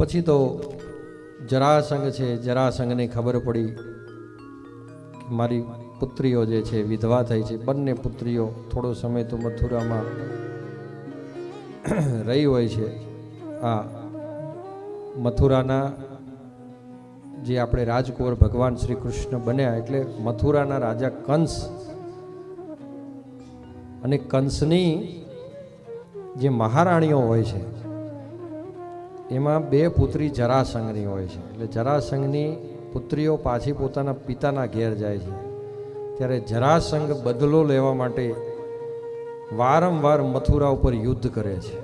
પછી તો જરાસંઘ છે, જરાસંઘને ખબર પડી મારી પુત્રીઓ જે છે, વિધવા થઈ છે, બંને પુત્રીઓ થોડો સમય તો મથુરામાં રહી હોય છે. આ મથુરાના જે આપણે રાજકુંવર ભગવાન શ્રી કૃષ્ણ બન્યા એટલે મથુરાના રાજા કંસ અને કંસની જે મહારાણીઓ હોય છે એમાં બે પુત્રી જરાસંઘની હોય છે. એટલે જરાસંઘની પુત્રીઓ પાછી પોતાના પિતાના ઘેર જાય છે. ત્યારે જરાસંઘ બદલો લેવા માટે વારંવાર મથુરા ઉપર યુદ્ધ કરે છે.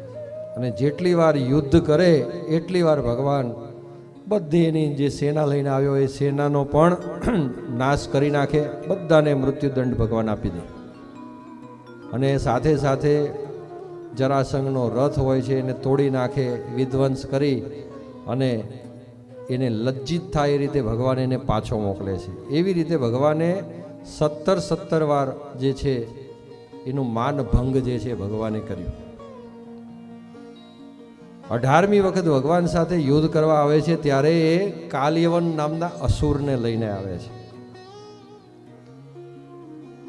અને જેટલી વાર યુદ્ધ કરે, એટલી વાર ભગવાન બધી જે સેના લઈને આવ્યો એ સેનાનો પણ નાશ કરી નાખે. બધાને મૃત્યુદંડ ભગવાન આપી દે. અને સાથે સાથે જરાસંઘનો રથ હોય છે, એને તોડી નાખે, વિધ્વંસ કરી અને એને લજ્જિત થાય એ રીતે ભગવાન એને પાછો મોકલે છે. એવી રીતે ભગવાને સત્તર સત્તર વાર જે છે, એનું માન ભંગ જે છે, ભગવાને કર્યું. અઢારમી વખત ભગવાન સાથે યુદ્ધ કરવા આવે છે, ત્યારે એ કાલયવન નામના અસુરને લઈને આવે છે.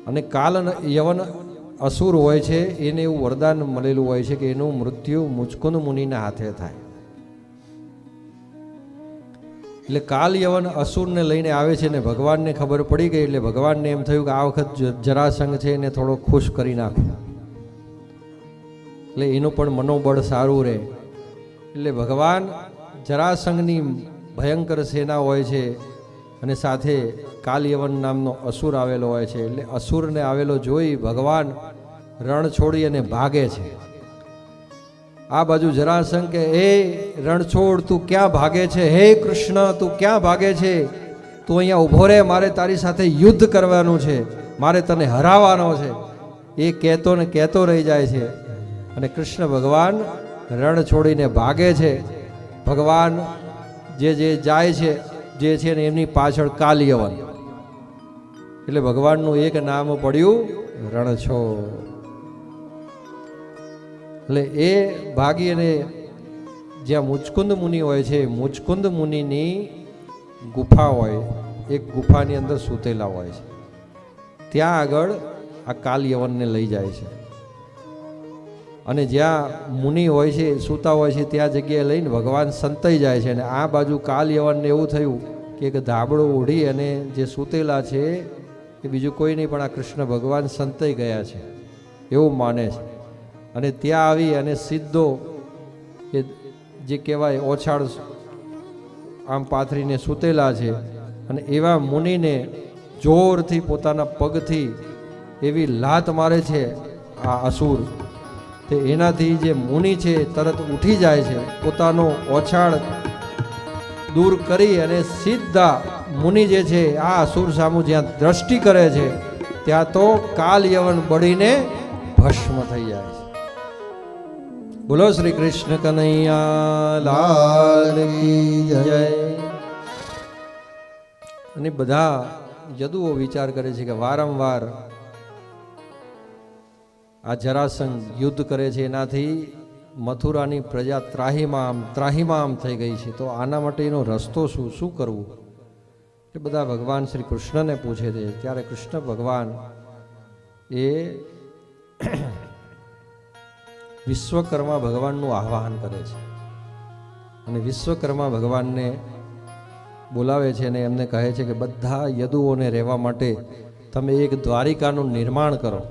અને કાલ યવન અસુર હોય છે, એને એવું વરદાન મળેલું હોય છે કે એનું મૃત્યુ મુચકુંદ મુનિના હાથે થાય. એટલે કાલ યવન અસુરને લઈને આવે છે ને ભગવાનને ખબર પડી ગઈ, એટલે ભગવાનને એમ થયું કે આ વખત જરાસંઘ છે એને થોડો ખુશ કરી નાખું. એટલે એનું પણ મનોબળ સારું રહે. એટલે ભગવાન જરાસંઘની ભયંકર સેના હોય છે અને સાથે કાલયવન નામનો અસુર આવેલો હોય છે. એટલે અસુરને આવેલો જોઈ ભગવાન રણ છોડી અને ભાગે છે. આ બાજુ જરાસંઘ કે, હે રણછોડ, તું ક્યાં ભાગે છે? હે કૃષ્ણ, તું ક્યાં ભાગે છે? તું અહીંયા ઊભો રહે, મારે તારી સાથે યુદ્ધ કરવાનું છે. મારે તને હરાવવાનો છે. એ કહેતો ને કહેતો રહી જાય છે. અને કૃષ્ણ ભગવાન રણ છોડીને ભાગે છે. ભગવાન જે જે જાય છે જે છે ને એમની પાછળ કાલિયવન. એટલે ભગવાનનું એક નામ પડ્યું રણછોડ. એટલે એ ભાગી અને જ્યાં મુચકુંદ મુનિ હોય છે મુચકુંદ મુનિની ગુફા હોય, એક ગુફાની અંદર સૂતેલા હોય છે. ત્યાં આગળ આ કાલયવનને લઈ જાય છે. અને જ્યાં મુનિ હોય છે, સૂતા હોય છે, ત્યાં જગ્યાએ લઈને ભગવાન સંતાઈ જાય છે. અને આ બાજુ કાલયવનને એવું થયું કે એક ધાબળો ઓઢી અને જે સૂતેલા છે, એ બીજું કોઈ નહીં, પણ આ કૃષ્ણ ભગવાન સંતાઈ ગયા છે. એવું માને છે. અને ત્યાં આવી અને સીધો એ જે કહેવાય ઓછાળ આમ પાથરીને સૂતેલા છે. અને એવા મુનિને જોરથી પોતાના પગથી એવી લાત મારે છે આ અસુર. તે એનાથી જે મુનિ છે, તરત ઉઠી જાય છે. પોતાનો ઓછાળ દૂર કરી અને સીધા મુનિ જે છે, આ અસુર સામું જ્યાં દ્રષ્ટિ કરે છે, ત્યાં તો કાલ યવન બળીને ભસ્મ થઈ જાય છે. બોલો શ્રી કૃષ્ણ કનૈયા, લાલ જય. અને બધા યદુઓ વિચાર કરે છે કે વારંવાર આ જરાસંઘ યુદ્ધ કરે છે એનાથી મથુરાની પ્રજા ત્રાહીમામ ત્રાહીમામ થઈ ગઈ છે. તો આના માટેનો રસ્તો શું? શું કરવું? એ બધા ભગવાન શ્રી કૃષ્ણને પૂછે છે, ત્યારે કૃષ્ણ ભગવાન એ વિશ્વકર્મા ભગવાનનું આહ્વાન કરે છે. અને વિશ્વકર્મા ભગવાનને બોલાવે છે અને એમને કહે છે કે બધા યદુઓને રહેવા માટે તમે એક દ્વારિકાનું નિર્માણ કરો.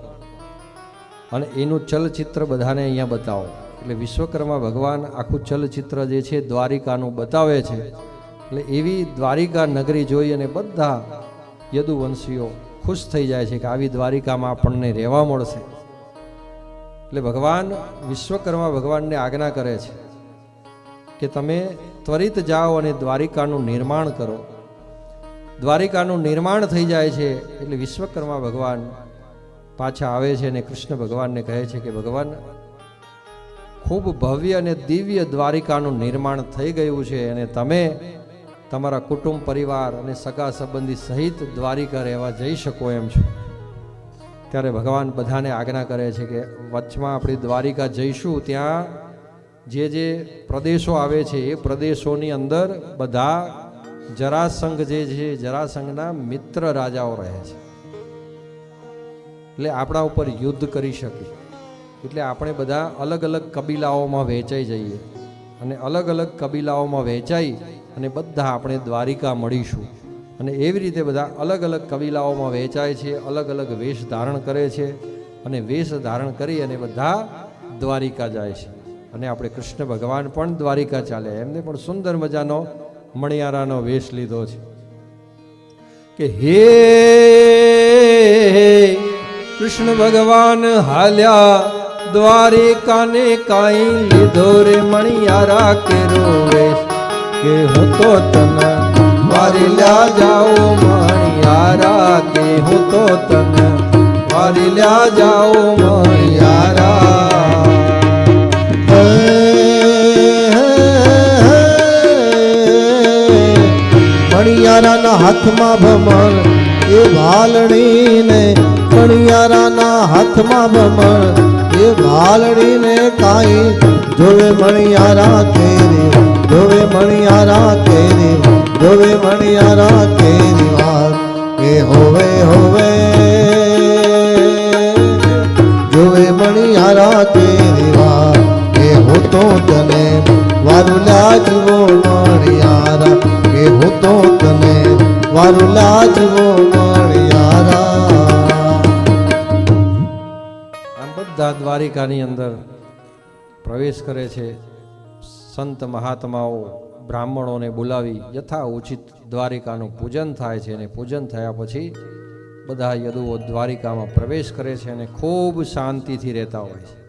અને એનું ચલચિત્ર બધાને અહીંયા બતાવો. એટલે વિશ્વકર્મા ભગવાન આખું ચલચિત્ર જે છે દ્વારિકાનું બતાવે છે. એટલે એવી દ્વારિકા નગરી જોઈ અને બધા યદુવંશીઓ ખુશ થઈ જાય છે કે આવી દ્વારિકામાં આપણને રહેવા મળશે. એટલે ભગવાન વિશ્વકર્મા ભગવાનને આજ્ઞા કરે છે કે તમે ત્વરિત જાઓ અને દ્વારિકાનું નિર્માણ કરો. દ્વારિકાનું નિર્માણ થઈ જાય છે એટલે વિશ્વકર્મા ભગવાન પાછા આવે છે અને કૃષ્ણ ભગવાનને કહે છે કે ભગવાન, ખૂબ ભવ્ય અને દિવ્ય દ્વારિકાનું નિર્માણ થઈ ગયું છે અને તમે તમારા કુટુંબ, પરિવાર અને સગા સંબંધી સહિત દ્વારિકા રહેવા જઈ શકો એમ છો. ત્યારે ભગવાન બધાને આજ્ઞા કરે છે કે વચમાં આપણી દ્વારિકા જઈશું, ત્યાં જે જે પ્રદેશો આવે છે, એ પ્રદેશોની અંદર બધા જરાસંઘ જે છે, જરાસંઘના મિત્ર રાજાઓ રહે છે. એટલે આપણા ઉપર યુદ્ધ કરી શકે એટલે આપણે બધા અલગ અલગ કબીલાઓમાં વહેંચાઈ જઈએ. અને અલગ અલગ કબીલાઓમાં વહેંચાઈ અને બધા આપણે દ્વારિકા મળીશું. અને એવી રીતે બધા અલગ અલગ કબીલાઓમાં વહેંચાય છે, અલગ અલગ વેશ ધારણ કરે છે અને વેશ ધારણ કરી અને બધા દ્વારિકા જાય છે. અને આપણે કૃષ્ણ ભગવાન પણ દ્વારિકા ચાલે. એમને પણ સુંદર મજાનો મણિયારાનો વેશ લીધો છે. કે હે કૃષ્ણ ભગવાન હાલ્યા દ્વારિકાને કાંઈ લીધો રે મણિયારા કે વેશ કે હું તો તને મારી લ્યા જાઉં મણિયારા કે હું તો તને મારી લ્યા જાઉં મણિયારા મણિયારાના હાથમાં ભમર એ ભાલણીને મણિયારાના હાથમાં બમણ, એ ભાલડીને કાંઈ જોવે મણિયારા કેરી, જોવે મણિયારા કેરી, જોવે મણિયારા કેરી વાર એ હોવે હોવે. જોવે મણિયારા તેરી વાર એ હું તો તને વારુલા જીવો મણિયારા એ હું તો તને વારુલા જીવો મણિયારા. બધા દ્વારિકાની અંદર પ્રવેશ કરે છે. સંત મહાત્માઓ બ્રાહ્મણોને બોલાવી યથા ઉચિત દ્વારિકાનું પૂજન થાય છે અને પૂજન થયા પછી બધા યદુઓ દ્વારિકામાં પ્રવેશ કરે છે અને ખૂબ શાંતિથી રહેતા હોય છે.